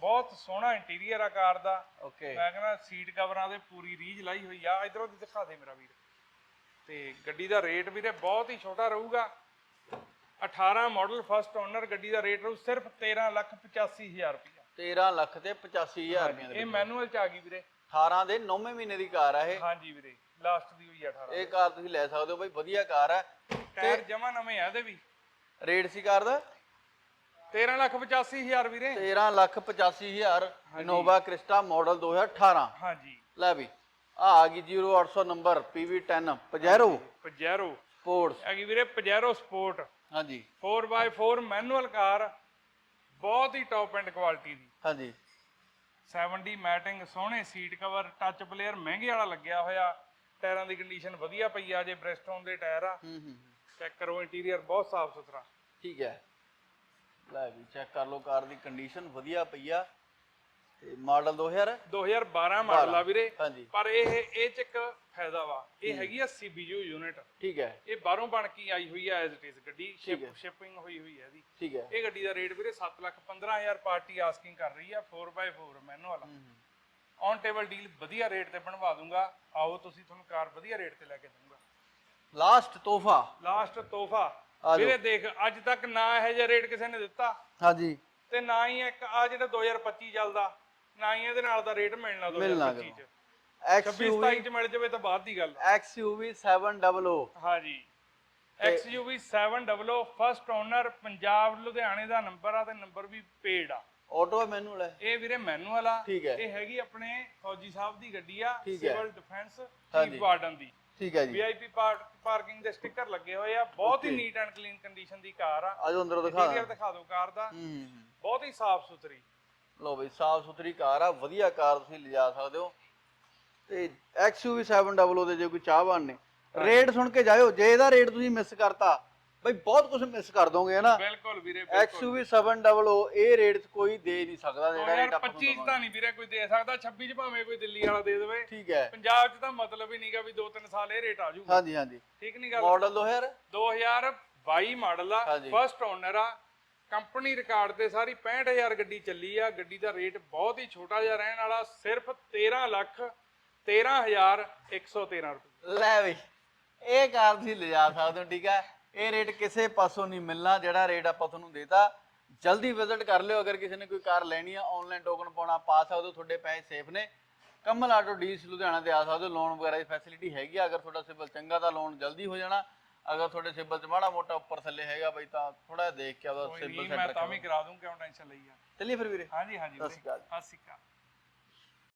ਬਹੁਤ ਸੋਹਣਾ ਇੰਟੀਰੀਅਰ ਆ ਕਾਰ ਦਾ। ਓਕੇ ਮੈਂ ਕਹਿੰਦਾ ਸੀਟ ਕਵਰਾਂ ਤੇ ਪੂਰੀ ਰੀਝ ਲਾਈ ਹੋਈ ਆ। ਇਧਰੋਂ ਦੀ ਦਿਖਾ ਦੇ ਮੇਰਾ ਵੀਰ। ਤੇ ਗੱਡੀ ਦਾ ਰੇਟ ਵੀਰੇ ਬਹੁਤ ਹੀ ਛੋਟਾ ਰਹੂਗਾ। 18 ਮਾਡਲ ਫਸਟ ਓਨਰ ਗੱਡੀ ਦਾ ਰੇਟ ਰਹੂ ਸਿਰਫ 13 ਲੱਖ 85000 ਰੁਪਇਆ 13 ਲੱਖ ਤੇ 85000 ਰੁਪਏ ਦੇ ਇਹ ਮੈਨੂਅਲ ਚ ਆ ਗਈ ਵੀਰੇ। 18 ਦੇ 9ਵੇਂ ਮਹੀਨੇ ਦੀ ਕਾਰ ਆ ਇਹ। ਹਾਂਜੀ ਵੀਰੇ ਲਾਸਟ ਦੀ ਹੋਈ ਆ 18 ਇਹ ਕਾਰ ਤੁਸੀਂ ਲੈ ਸਕਦੇ ਹੋ ਬਈ ਵਧੀਆ ਕਾਰ ਹੈ ਟਾਇਰ ਜਮਾ ਨਵੇਂ ਆ ਇਹਦੇ ਵੀ। ਰੇਟ ਸੀ ਕਾਰ ਦਾ? 13 ਲੱਖ 85000 ਵੀਰੇ। 13 ਲੱਖ 85000 ਇਨੋਵਾ ਕ੍ਰਿਸਟਾ ਮਾਡਲ 2018 ਹਾਂਜੀ। ਲੈ ਵੀ ਆ ਆ ਗਈ 0800 number PV10 Pajero Pajero sports ਆ ਗਈ ਵੀਰੇ ਪਜੈਰੋ ਸਪੋਰਟ ਹਾਂਜੀ। 4x4 ਮੈਨੂਅਲ ਕਾਰ ਬਹੁਤ ਹੀ ਟੌਪ ਐਂਡ ਕੁਆਲਿਟੀ ਦੀ। ਹਾਂਜੀ। 70 ਮੈਟਿੰਗ ਸੋਹਣੇ ਸੀਟ ਕਵਰ ਟੱਚ ਪਲੇਅਰ ਮਹਿੰਗੇ ਵਾਲਾ ਲੱਗਿਆ ਹੋਇਆ। ਟਾਇਰਾਂ ਦੀ ਕੰਡੀਸ਼ਨ ਵਧੀਆ ਪਈ ਆ ਜੇ ਬ੍ਰਿਸਟੋਨ ਦੇ ਟਾਇਰ ਆ। ਹੂੰ ਹੂੰ ਚੈੱਕ ਕਰੋ ਇੰਟੀਰੀਅਰ ਬਹੁਤ ਸਾਫ਼ ਸੁਥਰਾ ਠੀਕ ਹੈ। ਲੈ ਵੀ ਚੈੱਕ ਕਰ ਲਓ ਕਾਰ ਦੀ ਕੰਡੀਸ਼ਨ ਵਧੀਆ ਪਈ ਆ। ਤੇ ਮਾਡਲ 2000 2012 ਮਾਡਲ ਆ ਵੀਰੇ। ਹਾਂਜੀ। ਪਰ ਇਹ ਇਹ ਚ ਇੱਕ ਫਾਇਦਾ ਵਾ। ਇਹ ਹੈਗੀ ਆ ਸੀਬੀਯੂ ਯੂਨਿਟ ਠੀਕ ਹੈ। ਇਹ ਬਾਹਰੋਂ ਬਣ ਕੇ ਆਈ ਹੋਈ ਆ ਐਜ਼ ਇਟ ਇਜ਼ ਗੱਡੀ। ਸ਼ਿਪਿੰਗ ਹੋਈ ਹੋਈ ਹੈ ਇਹਦੀ। ਠੀਕ ਹੈ। ਇਹ ਗੱਡੀ ਦਾ ਰੇਟ ਵੀਰੇ 7 ਲੱਖ 15000 ਪਾਰਟੀ ਆਸਕਿੰਗ ਕਰ ਰਹੀ ਆ 4x4 manual on table deal ਵਧੀਆ ਰੇਟ ਤੇ ਬਣਵਾ ਦੂੰਗਾ। ਆਓ ਤੁਸੀਂ ਤੁਹਾਨੂੰ ਕਾਰ ਵਧੀਆ ਰੇਟ ਤੇ ਲੈ ਕੇ ਦੂੰਗਾ ਲਾਸਟ ਤੋਹਫਾ। ਲਾਸਟ ਤੋਹਫਾ। ਆ ਜਾਓ। ਵੀਰੇ ਦੇਖ ਅੱਜ ਤੱਕ ਨਾ ਇਹੋ ਜਿਹਾ ਰੇਟ ਕਿਸੇ ਨੇ ਦਿੱਤਾ। ਹਾਂਜੀ। ਤੇ ਨਾ ਹੀ ਇੱਕ ਆ ਜਿਹੜਾ 2025 ਚੱਲਦਾ ਨਾ ਹੀ ਇਹਦੇ ਨਾਲ ਦਾ ਰੇਟ ਮਿਲਣਾ ਮਿਲਣਾ 2025 ਚ 26 XUV 27 ਚ ਮਿਲ ਜਾਵੇ ਤਾਂ ਬਾਅਦ ਦੀ ਗੱਲ XUV 700 ਹਾਂਜੀ। XUV 700 ਫਸਟ ਓਨਰ ਪੰਜਾਬ ਲੁਧਿਆਣੇ ਦਾ ਨੰਬਰ ਆ ਤੇ ਨੰਬਰ ਵੀ ਪੇਡ ਆ। ਆਟੋ ਮੈਨੂਅਲ ਹੈ ਇਹ ਵੀਰੇ ਮੈਨੂਅਲ ਆ। ਇਹ ਹੈਗੀ ਆਪਣੇ ਫੌਜੀ ਸਾਹਿਬ ਦੀ ਗੱਡੀ ਆ। Civil defence. ਚੀਫ ਵਾਰਡਨ ਦੀ। ਠੀਕ ਹੈ ਜੀ। ਵੀਆਈਪੀ ਪਾਰਕਿੰਗ ਦੇ ਸਟicker ਲੱਗੇ ਹੋਏ ਆ। ਬਹੁਤ ਹੀ ਨੀਟ ਐਂਡ ਕਲੀਨ ਕੰਡੀਸ਼ਨ ਦੀ ਕਾਰ ਆ। ਆਜੋ ਅੰਦਰੋਂ ਦਿਖਾ ਇੰਟੀਰੀਅਰ ਦਿਖਾ ਦਿਓ ਕਾਰ ਦਾ। ਬਹੁਤ ਹੀ ਸਾਫ਼ ਸੁਥਰੀ। ਲੋ ਬਈ ਸਾਫ਼ ਸੁਥਰੀ ਕਾਰ ਆ। ਵਧੀਆ ਕਾਰ ਤੁਸੀਂ ਲਿਜਾ ਸਕਦੇ ਹੋ। ਤੇ XUV 700 ਦੇ ਜੇ ਕੋਈ ਚਾਹਵਾਨ ਨੇ। ਰੇਟ ਸੁਣ ਕੇ ਜਾਇਓ। ਜੇ ਇਹਦਾ ਰੇਟ ਤੁਸੀਂ ਮਿਸ ਕਰਤਾ ਬਈ ਬਹੁਤ ਕੁਝ ਮਿਸ ਕਰ ਦੋਗੇ ਹਨਾ? ਬਿਲਕੁਲ ਵੀਰੇ ਬਿਲਕੁਲ। XUV 700 ਇਹ ਰੇਟ 'ਚ ਕੋਈ ਦੇ ਨਹੀਂ ਸਕਦਾ ਜਿਹੜਾ ਰੇਟ ਆਪਾਂ 2025 ਚ ਤਾਂ ਨਹੀਂ ਵੀਰੇ ਕੋਈ ਦੇ ਸਕਦਾ 26 ਚ ਭਾਵੇਂ ਕੋਈ ਦਿੱਲੀ ਵਾਲਾ ਦੇ ਦੇਵੇ। ਠੀਕ ਹੈ। ਪੰਜਾਬ ਚ ਤਾਂ ਮਤਲਬ ਹੀ ਨਹੀਂਗਾ ਵੀ 2-3 ਸਾਲ ਇਹ ਰੇਟ ਆ ਜਾਊਗਾ। ਹਾਂਜੀ ਹਾਂਜੀ। ਠੀਕ ਨਹੀਂ ਗੱਲ? ਮਾਡਲ 2000 2022 ਮਾਡਲ ਆ। ਫਸਟ ਓਨਰ ਆ। ਕੰਪਨੀ ਰਿਕਾਰਡ ਤੇ ਸਾਰੀ 65000 ਗੱਡੀ ਚੱਲੀ ਆ। ਗੱਡੀ ਦਾ ਰੇਟ ਬਹੁਤ ਹੀ ਛੋਟਾ ਜਿਹਾ ਰਹਿਣ ਵਾਲਾ ਸਿਰਫ 13 ਲੱਖ 13113 ਰੁਪਏ। ਲੈ ਬਈ ਇਹ ਕਾਰ ਤੁਸੀਂ ਲਿਜਾ ਸਕਦੇ ਹੋ ਠੀਕ ਹੈ? ਇਹ ਰੇਟ ਕਿਸੇ ਪਾਸੋਂ ਨਹੀਂ ਮਿਲਣਾ ਜਿਹੜਾ ਰੇਟ ਆਪਾਂ ਤੁਹਾਨੂੰ ਦੇਤਾ। ਜਲਦੀ ਵਿਜ਼ਿਟ ਕਰ ਲਿਓ ਅਗਰ ਕਿਸੇ ਨੇ ਕੋਈ ਕਾਰ ਲੈਣੀ ਆ ਆਨਲਾਈਨ ਟੋਕਨ ਪਾਉਣਾ ਪਾ ਸਕਦੇ ਹੋ ਤੁਹਾਡੇ ਪੈਸੇ ਸੇਫ ਨੇ। ਕਮਲ ਆਟੋ ਡੀਸ ਲੁਧਿਆਣਾ ਤੇ ਆ ਸਕਦੇ ਹੋ ਲੋਨ ਵਗੈਰਾ ਦੀ ਫੈਸਿਲਿਟੀ ਹੈਗੀ ਆ। ਅਗਰ ਤੁਹਾਡਾ ਸਿਬਲ ਚੰਗਾ ਤਾਂ ਲੋਨ ਜਲਦੀ ਹੋ ਜਾਣਾ। ਅਗਰ ਤੁਹਾਡੇ ਸਿਬਲ 'ਚ ਮਾੜਾ ਮੋਟਾ ਉੱਪਰ ਥੱਲੇ ਹੈਗਾ ਬਈ ਤਾਂ ਥੋੜਾ ਦੇਖ ਕੇ ਕੋਈ ਸਿਬਲ ਸੈੱਟ ਮੈਂ ਰੱਖੋ ਤਾਂ ਵੀ ਕਰਾ। ਦੂੰ ਕਿਉਂ ਟੈਨਸ਼ਨ ਲਈ ਆ ਚੱਲੀਏ ਫਿਰ ਵੀਰੇ। ਹਾਂਜੀ ਹਾਂਜੀ ਸਤਿ ਸ਼੍ਰੀ ਅਕਾਲ। ਸਤਿ ਸ਼੍ਰੀ ਅਕਾਲ।